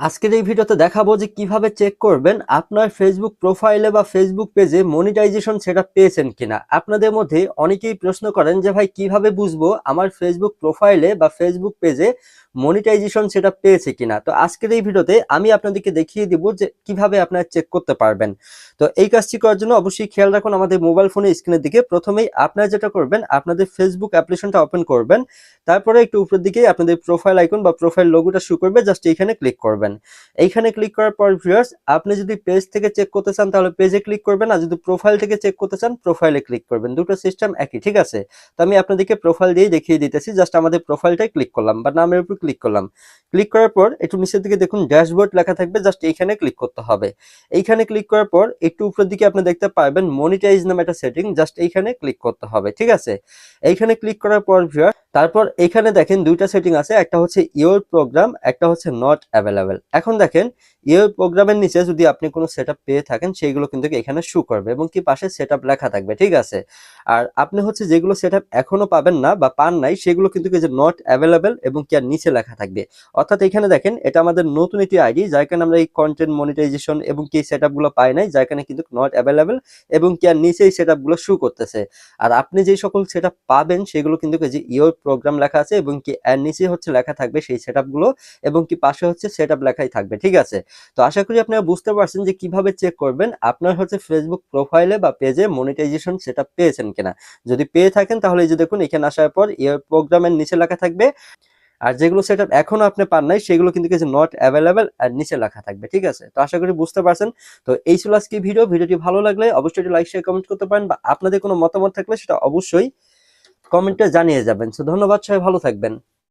আজকের এই ভিডিওতে দেখাবো যে কীভাবে চেক করবেন আপনার ফেসবুক প্রোফাইলে বা ফেসবুক পেজে মনিটাইজেশন সেটা পেয়েছেন কিনা। আপনাদের মধ্যে অনেকেই প্রশ্ন করেন যে, ভাই, কীভাবে বুঝব আমার ফেসবুক প্রোফাইলে বা ফেসবুক পেজে মনিটাইজেশন সেটা পেয়েছে কিনা? তো আজকের এই ভিডিওতে আমি আপনাদেরকে দেখিয়ে দিব যে কীভাবে আপনারা চেক করতে পারবেন। তো এই কাজটি করার জন্য অবশ্যই খেয়াল রাখুন আমাদের মোবাইল ফোনের স্ক্রিনের দিকে। প্রথমেই আপনারা যেটা করবেন, আপনাদের ফেসবুক অ্যাপ্লিকেশনটা ওপেন করবেন। তারপরে একটু উপরের দিকে আপনাদের প্রোফাইল আইকন বা প্রোফাইল লোগোটা শো করবে জাস্ট এইখানে ক্লিক করবেন। এইখানে ক্লিক করার পর ভিউয়ার্স আপনি যদি পেজ থেকে চেক করতে চান, তাহলে পেজে ক্লিক করবেন, আর যদি প্রোফাইল থেকে চেক করতে চান প্রোফাইলে ক্লিক করবেন। দুটো সিস্টেম একই, ঠিক আছে? তো আমি আপনাদেরকে প্রোফাইল দিয়ে দেখিয়ে দিতেছি জাস্ট আমাদের প্রোফাইলটাই ক্লিক করলাম, বা নামের উপর ক্লিক করলাম। ক্লিক করার পর একটু নিচের দিকে দেখুন ড্যাশবোর্ড লেখা থাকবে জাস্ট এইখানে ক্লিক করতে হবে। এইখানে ক্লিক করার পর একটু উপরের দিকে আপনি দেখতে পারবেন মনিটাইজ নামে একটা সেটিং জাস্ট এইখানে ক্লিক করতে হবে, ঠিক আছে? এইখানে ক্লিক করার পর ভিউয়ার তারপর এখানে দেখেন দুইটা সেটিং আছে, একটা হচ্ছে ইওর প্রোগ্রাম একটা হচ্ছে নট অ্যাভেলেবেল এখন দেখেন ইওর প্রোগ্রামের নিচে যদি আপনি কোনো সেট পেয়ে থাকেন, সেইগুলো কিন্তু এখানে শু করবে এবং কি পাশে সেট লেখা থাকবে, ঠিক আছে? আর আপনি হচ্ছে যেগুলো সেট এখনও পাবেন না বা পান নাই, সেগুলো কিন্তু এই যে নট অ্যাভেলেবেল এবং কি আর নিচে লেখা থাকবে। অর্থাৎ এখানে দেখেন, এটা আমাদের নতুন একটি আইডি যার কারণে আমরা এই কন্টেন্ট মনিটাইজেশন এবং কি সেটগুলো পাই নাই, যার কারণে কিন্তু নট অ্যাভেলেবেল এবং কি আর নিচে এই সেটগুলো শু করতেছে। আর আপনি যে সকল সেট পাবেন, সেগুলো কিন্তু এই যে ইওর প্রোগ্রাম লেখা আছে এবং কি এর নিচে হচ্ছে লেখা থাকবে সেই সেটগুলো এবং কি পাশে হচ্ছে সেট আপ লেখাই থাকবে, ঠিক আছে? তো আশা করি আপনারা বুঝতে পারছেন যে কীভাবে চেক করবেন, আপনার হচ্ছে ফেসবুক প্রোফাইলে বা পেজে মনিটাইজেশন সেটা পেয়েছেন কিনা। যদি পেয়ে থাকেন তাহলে এই যে দেখুন, এখানে আসার পর ইওর প্রোগ্রামের নিচে লেখা থাকবে। আর যেগুলো সেট এখনও আপনি পান নাই, সেগুলো কিন্তু কিছু নট অ্যাভেলেবেল আর নিচে লেখা থাকবে, ঠিক আছে? তো আশা করি বুঝতে পারছেন। তো এই ছিল আজকে ভিডিও। ভিডিওটি ভালো লাগলে অবশ্যই লাইক শেয়ার কমেন্ট করতে পারেন বা আপনাদের কোনো মতামত থাকলে সেটা অবশ্যই কমেন্টে জানিয়ে যাবেন। সো ধন্যবাদ, সবাই ভালো থাকবেন।